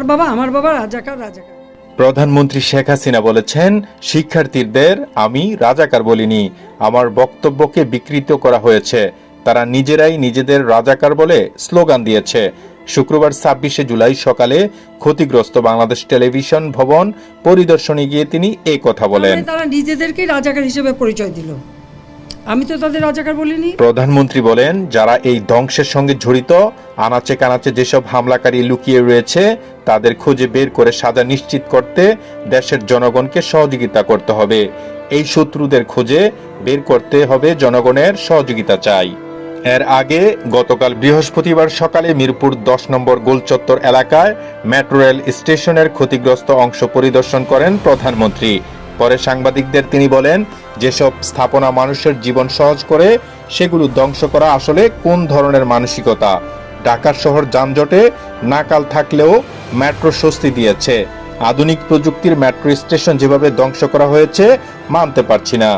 আমার বাবা আমার বাবা রাজাকার রাজাকার। প্রধানমন্ত্রী শেখ হাসিনা বলেছেন শিক্ষার্থীদের আমি রাজাকার বলিনি আমার বক্তব্যকে বিকৃত করা হয়েছে। তারা নিজেরাই নিজেদের রাজাকার বলে স্লোগান দিয়েছে। শুক্রবার ছাব্বিশে জুলাই সকালে ক্ষতিগ্রস্ত বাংলাদেশ টেলিভিশন ভবন পরিদর্শনে গিয়ে তিনি এই কথা বলেন। তারা নিজেদেরকেই রাজাকার হিসেবে পরিচয় দিল। আমি তো তাদের রাজাকার বলিনি। প্রধানমন্ত্রী বলেন, যারা এই ধ্বংসের সঙ্গে জড়িত, আনাচে কানাচে যেসব হামলাকারী লুকিয়ে রয়েছে, তাদের খুঁজে বের করে সাজা নিশ্চিত করতে দেশের জনগণকে সহযোগিতা করতে হবে। এই শত্রুদের খুঁজে বের করতে হবে জনগণের সহযোগিতা চাই। এর আগে গতকাল বৃহস্পতিবার সকালে মিরপুর দশ নম্বর গোলচত্বর এলাকায় মেট্রো রেল স্টেশনের ক্ষতিগ্রস্ত অংশ পরিদর্শন করেন প্রধানমন্ত্রী। পরে সাংবাদিকদের তিনি বলেন, যেসব স্থাপনা মানুষের জীবন সহজ করে, সেগুলো ধ্বংস করা আসলে কোন ধরনের মানসিকতা? ঢাকার শহর যানজটে, নাকাল থাকলেও মেট্রো স্বস্তি দিয়েছে। আধুনিক প্রযুক্তির মেট্রো স্টেশন যেভাবে ধ্বংস করা হয়েছে, মানতে পারছি না।